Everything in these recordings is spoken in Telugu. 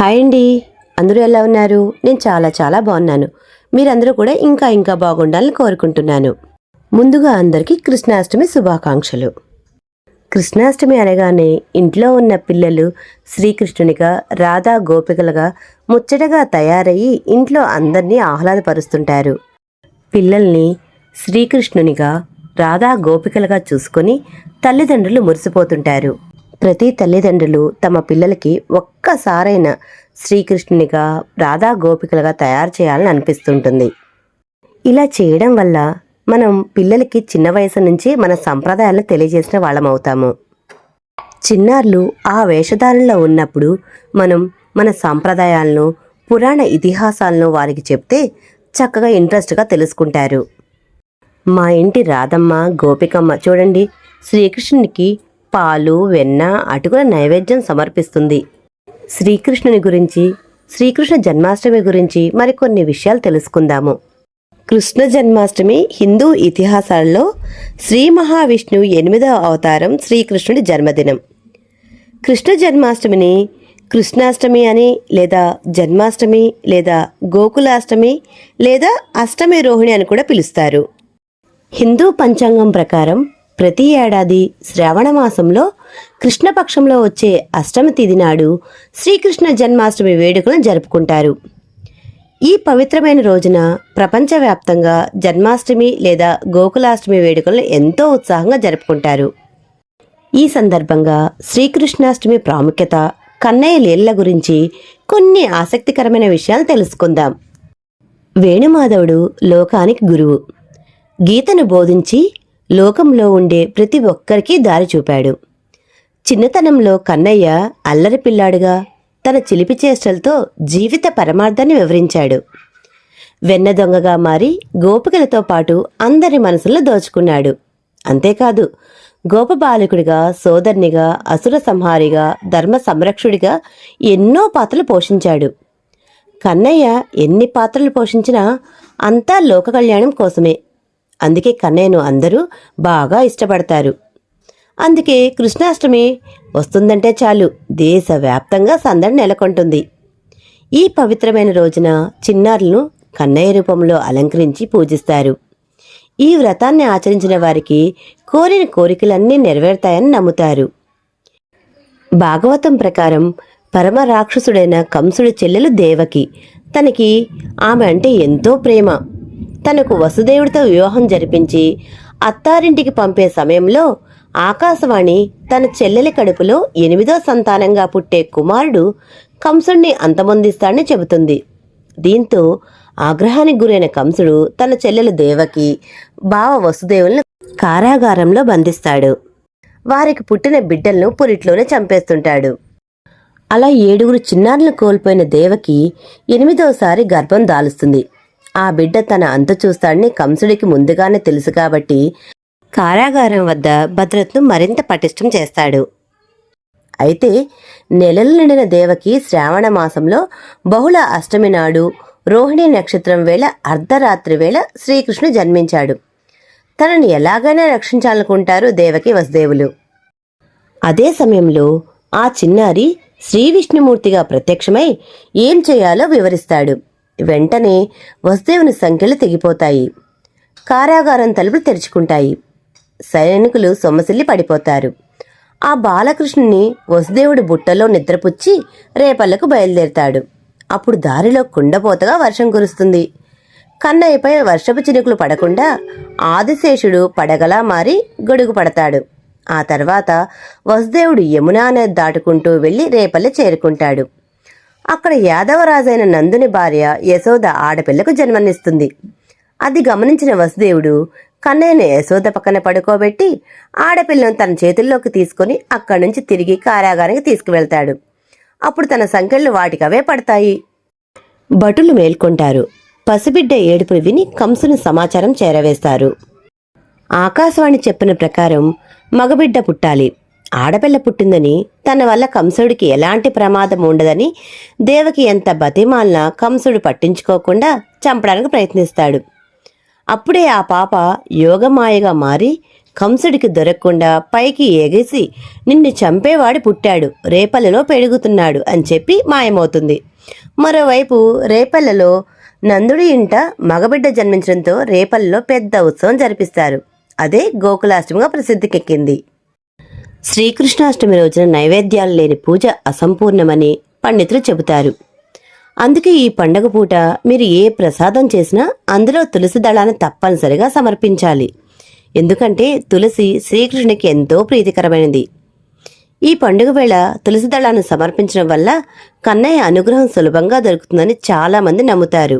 హాయ్ అండి. అందరూ ఎలా ఉన్నారు? నేను చాలా చాలా బాగున్నాను. మీరందరూ కూడా ఇంకా ఇంకా బాగుండాలని కోరుకుంటున్నాను. ముందుగా అందరికీ కృష్ణాష్టమి శుభాకాంక్షలు. కృష్ణాష్టమి అనగానే ఇంట్లో ఉన్న పిల్లలు శ్రీకృష్ణునిగా రాధా గోపికలుగా ముచ్చటగా తయారయ్యి ఇంట్లో అందరినీ ఆహ్లాదపరుస్తుంటారు. పిల్లల్ని శ్రీకృష్ణునిగా రాధా గోపికలుగా చూసుకొని తల్లిదండ్రులు మురిసిపోతుంటారు. ప్రతి తల్లిదండ్రులు తమ పిల్లలకి ఒక్కసారైన శ్రీకృష్ణునిగా రాధా గోపికలుగా తయారు చేయాలని అనిపిస్తుంటుంది. ఇలా చేయడం వల్ల మనం పిల్లలకి చిన్న వయసు నుంచి మన సంప్రదాయాలను తెలియజేసిన వాళ్ళం అవుతాము. చిన్నారులు ఆ వేషధారణలో ఉన్నప్పుడు మనం మన సాంప్రదాయాలను పురాణ ఇతిహాసాలను వారికి చెప్తే చక్కగా ఇంట్రెస్ట్గా తెలుసుకుంటారు. మా ఇంటి రాధమ్మ గోపికమ్మ చూడండి శ్రీకృష్ణునికి పాలు వెన్న అటుకుల నైవేద్యం సమర్పిస్తుంది. శ్రీకృష్ణుని గురించి శ్రీకృష్ణ జన్మాష్టమి గురించి మరికొన్ని విషయాలు తెలుసుకుందాము. కృష్ణ జన్మాష్టమి హిందూ ఇతిహాసాలలో శ్రీ మహావిష్ణువు ఎనిమిదవ అవతారం శ్రీకృష్ణుడి జన్మదినం. కృష్ణ జన్మాష్టమిని కృష్ణాష్టమి అని లేదా జన్మాష్టమి లేదా గోకులాష్టమి లేదా అష్టమి రోహిణి అని కూడా పిలుస్తారు. హిందూ పంచాంగం ప్రకారం ప్రతి ఏడాది శ్రావణ మాసంలో కృష్ణపక్షంలో వచ్చే అష్టమి తిథి నాడు శ్రీకృష్ణ జన్మాష్టమి వేడుకలను జరుపుకుంటారు. ఈ పవిత్రమైన రోజున ప్రపంచవ్యాప్తంగా జన్మాష్టమి లేదా గోకులాష్టమి వేడుకలను ఎంతో ఉత్సాహంగా జరుపుకుంటారు. ఈ సందర్భంగా శ్రీకృష్ణాష్టమి ప్రాముఖ్యత కన్నయ్య లీలల గురించి కొన్ని ఆసక్తికరమైన విషయాలు తెలుసుకుందాం. వేణుమాధవుడు లోకానికి గురువు. గీతను బోధించి లోకంలో ఉండే ప్రతి ఒక్కరికి దారి చూపాడు. చిన్నతనంలో కన్నయ్య అల్లరి పిల్లాడుగా తన చిలిపి చేష్టలతో జీవిత పరమార్థాన్ని వివరించాడు. వెన్న దొంగగా మారి గోపికలతో పాటు అందరి మనసుల్లో దోచుకున్నాడు. అంతేకాదు గోపబాలకుడిగా సోదరునిగా అసుర సంహారిగా ధర్మ సంరక్షుడిగా ఎన్నో పాత్రలు పోషించాడు. కన్నయ్య ఎన్ని పాత్రలు పోషించినా అంతా లోక కళ్యాణం కోసమే. అందుకే కన్నయ్యను అందరూ బాగా ఇష్టపడతారు. అందుకే కృష్ణాష్టమి వస్తుందంటే చాలు దేశవ్యాప్తంగా సందడి నెలకొంటుంది. ఈ పవిత్రమైన రోజున చిన్నారులను కన్నయ్య రూపంలో అలంకరించి పూజిస్తారు. ఈ వ్రతాన్ని ఆచరించిన వారికి కోరిన కోరికలన్నీ నెరవేరుతాయని నమ్ముతారు. భాగవతం ప్రకారం పరమ రాక్షసుడైన కంసుడి చెల్లెలు దేవకి తనకి ఆమె అంటే ఎంతో ప్రేమ. తనకు వసుదేవుడితో వివాహం జరిపించి అత్తారింటికి పంపే సమయంలో ఆకాశవాణి తన చెల్లెలి కడుపులో ఎనిమిదో సంతానంగా పుట్టే కుమారుడు కంసుణ్ణి అంతమొందిస్తాడని చెబుతుంది. దీంతో ఆగ్రహానికి గురైన కంసుడు తన చెల్లెలు దేవకి బావ వసుదేవులను కారాగారంలో బంధిస్తాడు. వారికి పుట్టిన బిడ్డలను పురిట్లోనే చంపేస్తుంటాడు. అలా ఏడుగురు చిన్నారులను కోల్పోయిన దేవకి ఎనిమిదోసారి గర్భం దాలుస్తుంది. ఆ బిడ్డ తన అంతు చూస్తాడని కంసుడికి ముందుగానే తెలుసు కాబట్టి కారాగారం వద్ద భద్రతను మరింత పటిష్టం చేస్తాడు. అయితే నెలలు నిండిన దేవకి శ్రావణ మాసంలో బహుళ అష్టమి నాడు రోహిణి నక్షత్రం వేళ అర్ధరాత్రి వేళ శ్రీకృష్ణుడు జన్మించాడు. తనని ఎలాగైనా రక్షించాలనుకుంటారు దేవకి వసుదేవులు. అదే సమయంలో ఆ చిన్నారి శ్రీ విష్ణుమూర్తిగా ప్రత్యక్షమై ఏం చేయాలో వివరిస్తాడు. వెంటనే వసుదేవుని సంఖ్యలు తెగిపోతాయి. కారాగారం తలుపులు తెరుచుకుంటాయి. సైనికులు సొమ్మసిల్లి పడిపోతారు. ఆ బాలకృష్ణుని వసుదేవుడి బుట్టలో నిద్రపుచ్చి రేపళ్ళకు బయలుదేరతాడు. అప్పుడు దారిలో కుండపోతగా వర్షం కురుస్తుంది. కన్నయ్యపై వర్షపు చినుకులు పడకుండా ఆదిశేషుడు పడగలా మారి గొడుగు పడతాడు. ఆ తర్వాత వసుదేవుడు యమునా నది దాటుకుంటూ వెళ్ళి రేపల్లె చేరుకుంటాడు. అక్కడ యాదవరాజైన నందుని భార్య యశోద ఆడపిల్లకు జన్మనిస్తుంది. అది గమనించిన వసుదేవుడు కన్నయ్యను యశోద పక్కన పడుకోబెట్టి ఆడపిల్లను తన చేతుల్లోకి తీసుకొని అక్కడి నుంచి తిరిగి కారాగారానికి తీసుకువెళ్తాడు. అప్పుడు తన సంఖ్యలు వాటికవే పడతాయి. భటులు మేల్కొంటారు. పసిబిడ్డ ఏడుపులు విని కంసుని సమాచారం చేరవేస్తారు. ఆకాశవాణి చెప్పిన ప్రకారం మగబిడ్డ పుట్టాలి. ఆడపిల్ల పుట్టిందని తన వల్ల కంసుడికి ఎలాంటి ప్రమాదం ఉండదని దేవకి ఎంత బతిమాలినా కంసుడు పట్టించుకోకుండా చంపడానికి ప్రయత్నిస్తాడు. అప్పుడే ఆ పాప యోగమాయగా మారి కంసుడికి దొరకకుండా పైకి ఎగసి నిన్ను చంపేవాడు పుట్టాడు రేపల్లలో పెరుగుతున్నాడు అని చెప్పి మాయమవుతుంది. మరోవైపు రేపల్లలో నందుడి ఇంట మగబిడ్డ జన్మించడంతో రేపల్లలో పెద్ద ఉత్సవం జరిపిస్తారు. అదే గోకులాష్టమిగా ప్రసిద్ధికెక్కింది. శ్రీకృష్ణాష్టమి రోజున నైవేద్యాలు లేని పూజ అసంపూర్ణమని పండితులు చెబుతారు. అందుకే ఈ పండగ పూట మీరు ఏ ప్రసాదం చేసినా అందులో తులసి దళాన్ని తప్పనిసరిగా సమర్పించాలి. ఎందుకంటే తులసి శ్రీకృష్ణునికి ఎంతో ప్రీతికరమైనది. ఈ పండుగ వేళ తులసి దళాన్ని సమర్పించడం వల్ల కన్నయ్య అనుగ్రహం సులభంగా దొరుకుతుందని చాలామంది నమ్ముతారు.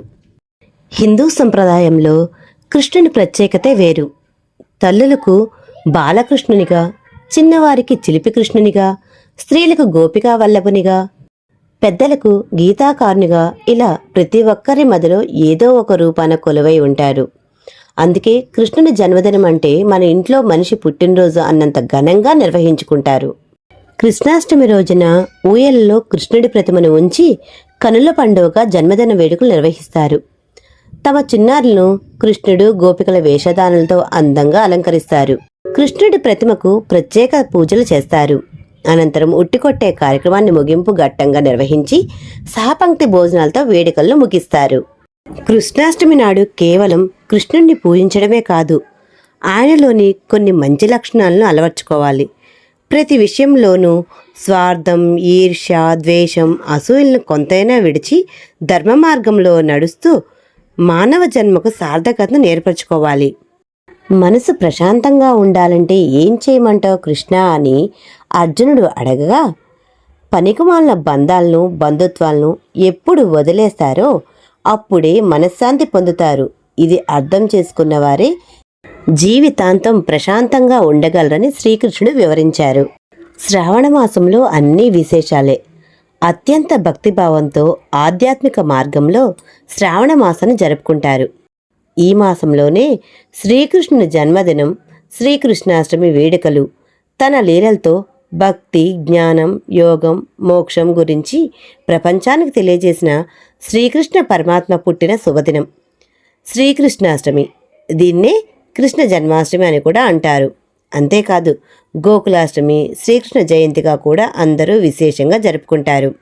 హిందూ సంప్రదాయంలో కృష్ణుని ప్రత్యేకతే వేరు. తల్లులకు బాలకృష్ణునిగా చిన్నవారికి చిలిపి కృష్ణునిగా స్త్రీలకు గోపికా వల్లభునిగా పెద్దలకు గీతాకారునిగా ఇలా ప్రతి ఒక్కరి మదిలో ఏదో ఒక రూపాన కొలువై ఉంటారు. అందుకే కృష్ణుని జన్మదినం అంటే మన ఇంట్లో మనిషి పుట్టినరోజు అన్నంత ఘనంగా నిర్వహించుకుంటారు. కృష్ణాష్టమి రోజున ఊయలలో కృష్ణుడి ప్రతిమను ఉంచి కనుల పండుగగా జన్మదిన వేడుకలు నిర్వహిస్తారు. తమ చిన్నారులను కృష్ణుడు గోపికల వేషధానులతో అందంగా అలంకరిస్తారు. కృష్ణుడి ప్రతిమకు ప్రత్యేక పూజలు చేస్తారు. అనంతరం ఉట్టికొట్టే కార్యక్రమాన్ని ముగింపు ఘట్టంగా నిర్వహించి సహపంక్తి భోజనాలతో వేడుకలను ముగిస్తారు. కృష్ణాష్టమి నాడు కేవలం కృష్ణుణ్ణి పూజించడమే కాదు ఆయనలోని కొన్ని మంచి లక్షణాలను అలవర్చుకోవాలి. ప్రతి విషయంలోనూ స్వార్థం ఈర్ష్య ద్వేషం అసూయలను కొంతైనా విడిచి ధర్మ మార్గంలో నడుస్తూ మానవ జన్మకు సార్థకతను నేర్పరచుకోవాలి మనసు ప్రశాంతంగా ఉండాలంటే ఏం చేయమంటావు కృష్ణ అని అర్జునుడు అడగగా పనికిమాలిన బంధాలను బంధుత్వాలను ఎప్పుడు వదిలేస్తారో అప్పుడే మనశ్శాంతి పొందుతారు. ఇది అర్థం చేసుకున్న వారే జీవితాంతం ప్రశాంతంగా ఉండగలరని శ్రీకృష్ణుడు వివరించారు. శ్రావణమాసంలో అన్ని విశేషాలే. అత్యంత భక్తిభావంతో ఆధ్యాత్మిక మార్గంలో శ్రావణమాసాన్ని జరుపుకుంటారు. ఈ మాసంలోనే శ్రీకృష్ణుని జన్మదినం శ్రీకృష్ణాష్టమి వేడుకలు. తన లీలలతో భక్తి జ్ఞానం యోగం మోక్షం గురించి ప్రపంచానికి తెలియజేసిన శ్రీకృష్ణ పరమాత్మ పుట్టిన శుభదినం. శ్రీకృష్ణాష్టమి. దీన్నే కృష్ణ జన్మాష్టమి అని కూడా అంటారు. అంతేకాదు గోకులాష్టమి శ్రీకృష్ణ జయంతిగా కూడా అందరూ విశేషంగా జరుపుకుంటారు.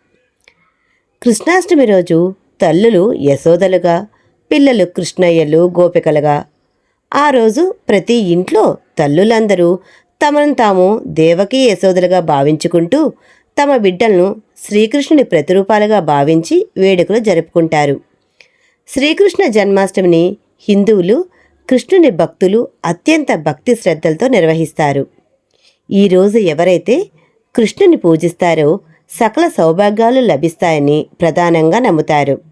కృష్ణాష్టమి రోజు తల్లులు యశోదలుగా పిల్లలు కృష్ణయ్యలు గోపికలుగా. ఆ రోజు ప్రతి ఇంట్లో తల్లులందరూ తమను తాము దేవకీ యశోదలుగా భావించుకుంటూ తమ బిడ్డలను శ్రీకృష్ణుని ప్రతిరూపాలుగా భావించి వేడుకలు జరుపుకుంటారు. శ్రీకృష్ణ జన్మాష్టమిని హిందువులు కృష్ణుని భక్తులు అత్యంత భక్తి శ్రద్ధలతో నిర్వహిస్తారు. ఈరోజు ఎవరైతే కృష్ణుని పూజిస్తారో సకల సౌభాగ్యాలు లభిస్తాయని ప్రధానంగా నమ్ముతారు.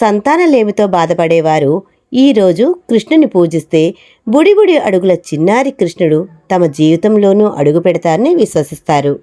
సంతానలేమితో బాధపడేవారు. ఈరోజు కృష్ణుని పూజిస్తే బుడిబుడి అడుగుల చిన్నారి కృష్ణుడు తమ జీవితంలోనూ అడుగు పెడతారని విశ్వసిస్తారు.